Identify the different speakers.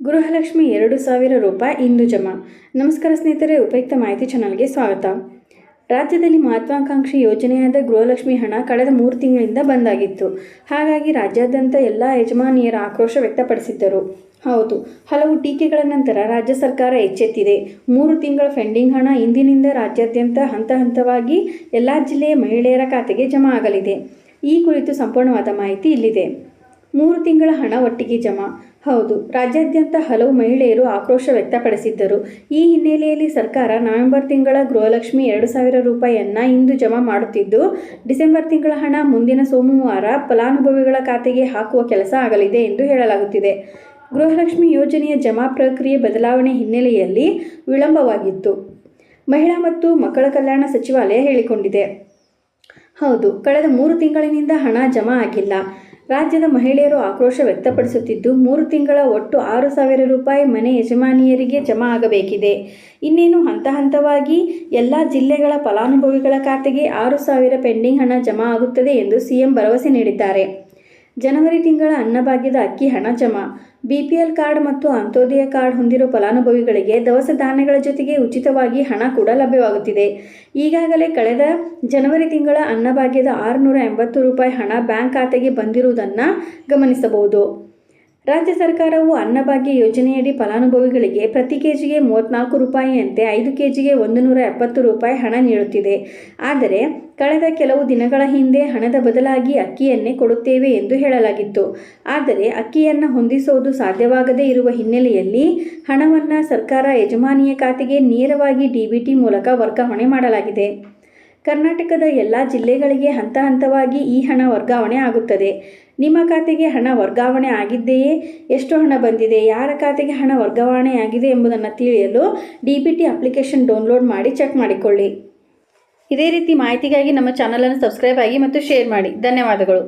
Speaker 1: ಗೃಹಲಕ್ಷ್ಮಿ ಎರಡು ಸಾವಿರ ರೂಪಾಯಿ ಇಂದು ಜಮಾ. ನಮಸ್ಕಾರ ಸ್ನೇಹಿತರೆ, ಉಪಯುಕ್ತ ಮಾಹಿತಿ ಚಾನಲ್ಗೆ ಸ್ವಾಗತ. ರಾಜ್ಯದಲ್ಲಿ ಮಹತ್ವಾಕಾಂಕ್ಷಿ ಯೋಜನೆಯಾದ ಗೃಹಲಕ್ಷ್ಮಿ ಹಣ ಕಳೆದ ಮೂರು ತಿಂಗಳಿಂದ ಬಂದಾಗಿತ್ತು. ಹಾಗಾಗಿ ರಾಜ್ಯಾದ್ಯಂತ ಎಲ್ಲ ಯಜಮಾನಿಯರ ಆಕ್ರೋಶ ವ್ಯಕ್ತಪಡಿಸಿದ್ದರು. ಹೌದು, ಹಲವು ಟೀಕೆಗಳ ನಂತರ ರಾಜ್ಯ ಸರ್ಕಾರ ಎಚ್ಚೆತ್ತಿದೆ. ಮೂರು ತಿಂಗಳ ಫೆಂಡಿಂಗ್ ಹಣ ಇಂದಿನಿಂದ ರಾಜ್ಯಾದ್ಯಂತ ಹಂತ ಹಂತವಾಗಿ ಎಲ್ಲ ಜಿಲ್ಲೆಯ ಮಹಿಳೆಯರ ಖಾತೆಗೆ ಜಮಾ ಆಗಲಿದೆ. ಈ ಕುರಿತು ಸಂಪೂರ್ಣವಾದ ಮಾಹಿತಿ ಇಲ್ಲಿದೆ. ಮೂರು ತಿಂಗಳ ಹಣ ಒಟ್ಟಿಗೆ ಜಮಾ. ಹೌದು, ರಾಜ್ಯಾದ್ಯಂತ ಹಲವು ಮಹಿಳೆಯರು ಆಕ್ರೋಶ ವ್ಯಕ್ತಪಡಿಸಿದ್ದರು. ಈ ಹಿನ್ನೆಲೆಯಲ್ಲಿ ಸರ್ಕಾರ ನವೆಂಬರ್ ತಿಂಗಳ ಗೃಹಲಕ್ಷ್ಮಿ ಎರಡು ಸಾವಿರ ರೂಪಾಯಿಯನ್ನು ಇಂದು ಜಮಾ ಮಾಡುತ್ತಿದ್ದು, ಡಿಸೆಂಬರ್ ತಿಂಗಳ ಹಣ ಮುಂದಿನ ಸೋಮವಾರ ಫಲಾನುಭವಿಗಳ ಖಾತೆಗೆ ಹಾಕುವ ಕೆಲಸ ಆಗಲಿದೆ ಎಂದು ಹೇಳಲಾಗುತ್ತಿದೆ. ಗೃಹಲಕ್ಷ್ಮಿ ಯೋಜನೆಯ ಜಮಾ ಪ್ರಕ್ರಿಯೆ ಬದಲಾವಣೆ ಹಿನ್ನೆಲೆಯಲ್ಲಿ ವಿಳಂಬವಾಗಿತ್ತು. ಮಹಿಳಾ ಮತ್ತು ಮಕ್ಕಳ ಕಲ್ಯಾಣ ಸಚಿವಾಲಯ ಹೇಳಿಕೊಂಡಿದೆ. ಹೌದು, ಕಳೆದ ಮೂರು ತಿಂಗಳಿನಿಂದ ಹಣ ಜಮಾ ಆಗಿಲ್ಲ. ರಾಜ್ಯದ ಮಹಿಳೆಯರು ಆಕ್ರೋಶ ವ್ಯಕ್ತಪಡಿಸುತ್ತಿದ್ದು, ಮೂರು ತಿಂಗಳ ಒಟ್ಟು ಆರು ಸಾವಿರ ರೂಪಾಯಿ ಮನೆ ಯಜಮಾನಿಯರಿಗೆ ಜಮಾ ಆಗಬೇಕಿದೆ. ಇನ್ನೇನು ಹಂತ ಹಂತವಾಗಿ ಎಲ್ಲ ಜಿಲ್ಲೆಗಳ ಫಲಾನುಭವಿಗಳ ಖಾತೆಗೆ ಆರು ಸಾವಿರ ಪೆಂಡಿಂಗ್ ಹಣ ಜಮಾ ಆಗುತ್ತದೆ ಎಂದು ಸಿಎಂ ಭರವಸೆ ನೀಡಿದ್ದಾರೆ. ಜನವರಿ ತಿಂಗಳ ಅನ್ನಭಾಗ್ಯದ ಅಕ್ಕಿ ಹಣ ಜಮಾ. ಬಿಪಿಎಲ್ ಕಾರ್ಡ್ ಮತ್ತು ಅಂತ್ಯೋದಯ ಕಾರ್ಡ್ ಹೊಂದಿರುವ ಫಲಾನುಭವಿಗಳಿಗೆ ದವಸ ಧಾನ್ಯಗಳ ಜೊತೆಗೆ ಉಚಿತವಾಗಿ ಹಣ ಕೂಡ ಲಭ್ಯವಾಗುತ್ತಿದೆ. ಈಗಾಗಲೇ ಕಳೆದ ಜನವರಿ ತಿಂಗಳ ಅನ್ನಭಾಗ್ಯದ ಆರುನೂರ ಎಂಬತ್ತು ರೂಪಾಯಿ ಹಣ ಬ್ಯಾಂಕ್ ಖಾತೆಗೆ ಬಂದಿರುವುದನ್ನು ಗಮನಿಸಬಹುದು. ರಾಜ್ಯ ಸರ್ಕಾರವು ಅನ್ನಭಾಗ್ಯ ಯೋಜನೆಯಡಿ ಫಲಾನುಭವಿಗಳಿಗೆ ಪ್ರತಿ ಕೆಜಿಗೆ ಮೂವತ್ತ್ನಾಲ್ಕು ರೂಪಾಯಿಯಂತೆ ಐದು ಕೆಜಿಗೆ ಒಂದು ನೂರ ಎಪ್ಪತ್ತು ರೂಪಾಯಿ ಹಣ ನೀಡುತ್ತಿದೆ. ಆದರೆ, ಕಳೆದ ಕೆಲವು ದಿನಗಳ ಹಿಂದೆ ಹಣದ ಬದಲಾಗಿ ಅಕ್ಕಿಯನ್ನೇ ಕೊಡುತ್ತೇವೆ ಎಂದು ಹೇಳಲಾಗಿತ್ತು. ಆದರೆ, ಅಕ್ಕಿಯನ್ನು ಹೊಂದಿಸುವುದು ಸಾಧ್ಯವಾಗದೇ ಇರುವ ಹಿನ್ನೆಲೆಯಲ್ಲಿ ಹಣವನ್ನು ಸರ್ಕಾರ ಯಜಮಾನಿಯ ಖಾತೆಗೆ ನೇರವಾಗಿ ಡಿಬಿಟಿ ಮೂಲಕ ವರ್ಗಾವಣೆ ಮಾಡಲಾಗಿದೆ. ಕರ್ನಾಟಕದ ಎಲ್ಲ ಜಿಲ್ಲೆಗಳಿಗೆ ಹಂತ ಹಂತವಾಗಿ ಈ ಹಣ ವರ್ಗಾವಣೆ ಆಗುತ್ತದೆ. ನಿಮ್ಮ ಖಾತೆಗೆ ಹಣ ವರ್ಗಾವಣೆ ಆಗಿದೆಯೇ? ಎಷ್ಟು ಹಣ ಬಂದಿದೆ? ಯಾರ ಖಾತೆಗೆ ಹಣ ವರ್ಗಾವಣೆಯಾಗಿದೆ ಎಂಬುದನ್ನು ತಿಳಿಯಲು D B T application download ಮಾಡಿ ಚೆಕ್ ಮಾಡಿಕೊಳ್ಳಿ. ಇದೇ ರೀತಿ ಮಾಹಿತಿಗಾಗಿ ನಮ್ಮ ಚಾನಲನ್ನು ಸಬ್ಸ್ಕ್ರೈಬ್ ಆಗಿ ಮತ್ತು ಶೇರ್ ಮಾಡಿ. ಧನ್ಯವಾದಗಳು.